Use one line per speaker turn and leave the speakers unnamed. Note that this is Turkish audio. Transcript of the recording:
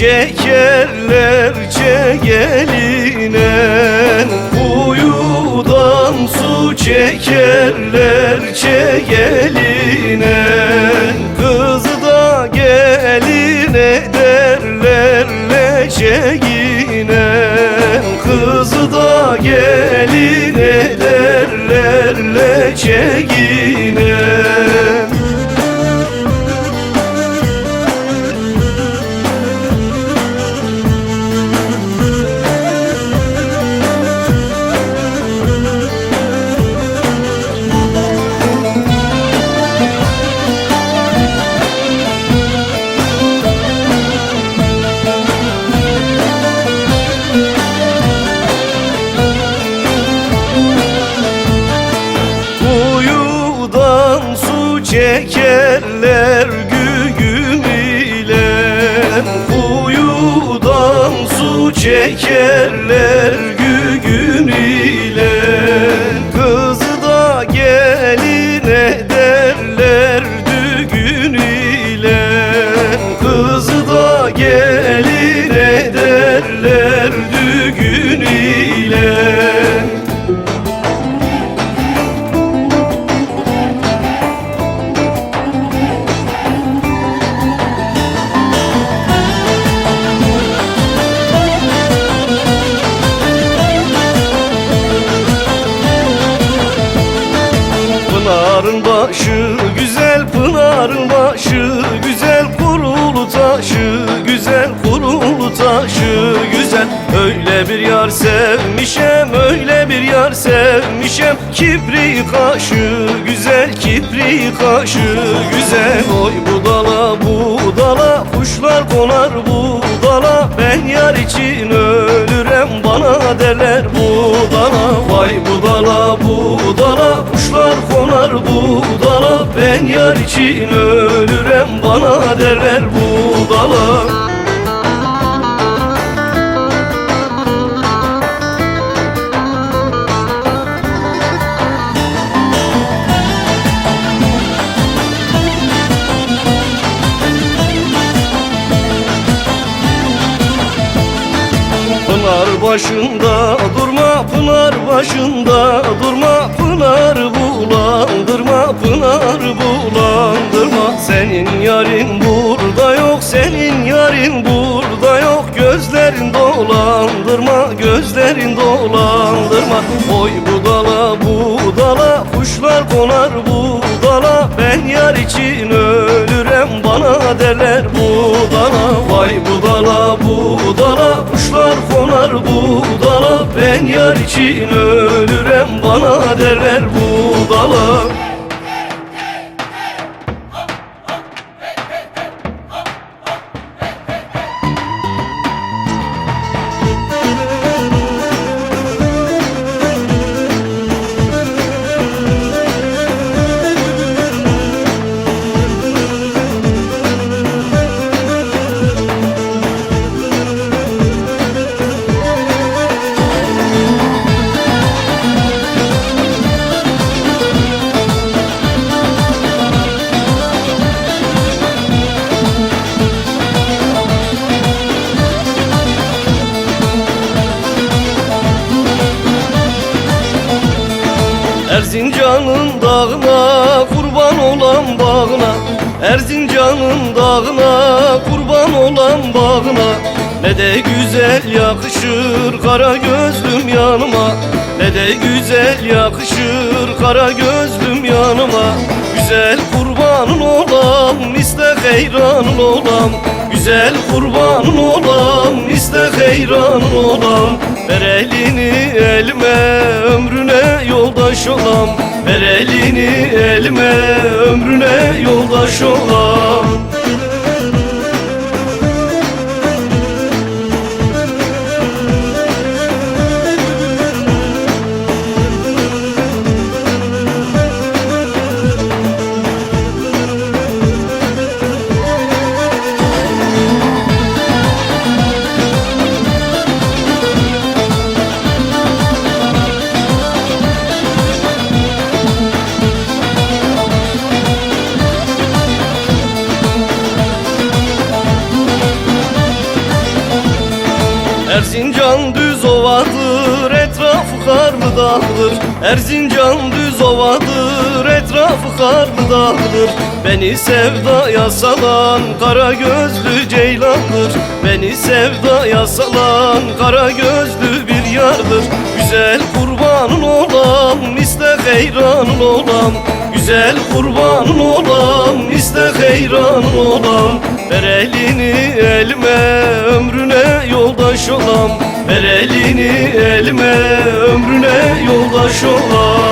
çekerlerce geline Kuyudan su çekerlerce geline Kızı da gelin ederlerce yine Kızı da gelin ederlerce yine çekerler gügüm ile Kuyudan su çekerler gügüm ile. Kızı da gelin ederler düğün ile Kızı da gelin başı güzel Pınarın başı güzel Kurulu taşı güzel Kurulu taşı güzel. Öyle bir yar sevmişem Öyle bir yar sevmişem. Kibri kaşı güzel Kibri kaşı güzel. Oy bu dala bu dala Kuşlar konar bu dala. Ben yar için ölürem Bana derler bu dala. Vay bu dala bu dala Kuşlar konar bu dala. Ben yar için ölürem Bana derler bu dala. Pınar başında durma Pınar başında durma Pınar bulandırma Pınar bulandırma. Senin yarın burada yok Senin yarın burada yok. Gözlerin dolandırma Gözlerin dolandırma. Oy bu dala bu dala Kuşlar konar bu dala. Ben yar için ölürem Bana derler bu dala. Vay bu dala bu dala. Kuşlar konar bu dala. Ben yar için ölürem Bana derler bu dala Erzincan'ın dağına kurban olan bağına Erzincan'ın dağına kurban olan bağına. Ne de güzel yakışır kara gözlüm yanıma Ne de güzel yakışır kara gözlüm yanıma. Güzel kurbanın olam iste heyranın olam. Güzel kurbanın olam iste heyranın olam Ver elini elime ömrüne yoldaş olam. Ver elini elime ömrüne yoldaş olam Erzincan düz ovadır etrafı karlı dağdır. Erzincan düz ovadır etrafı karlı dağdır. Beni sevdaya salan kara gözlü ceylandır. Beni sevdaya salan kara gözlü bir yardır. Güzel kurbanın olam iste heyranın olam. Güzel kurbanın olam iste heyranın olam. Ver elini elime olam Ver elini elime ömrüne yoldaş olam.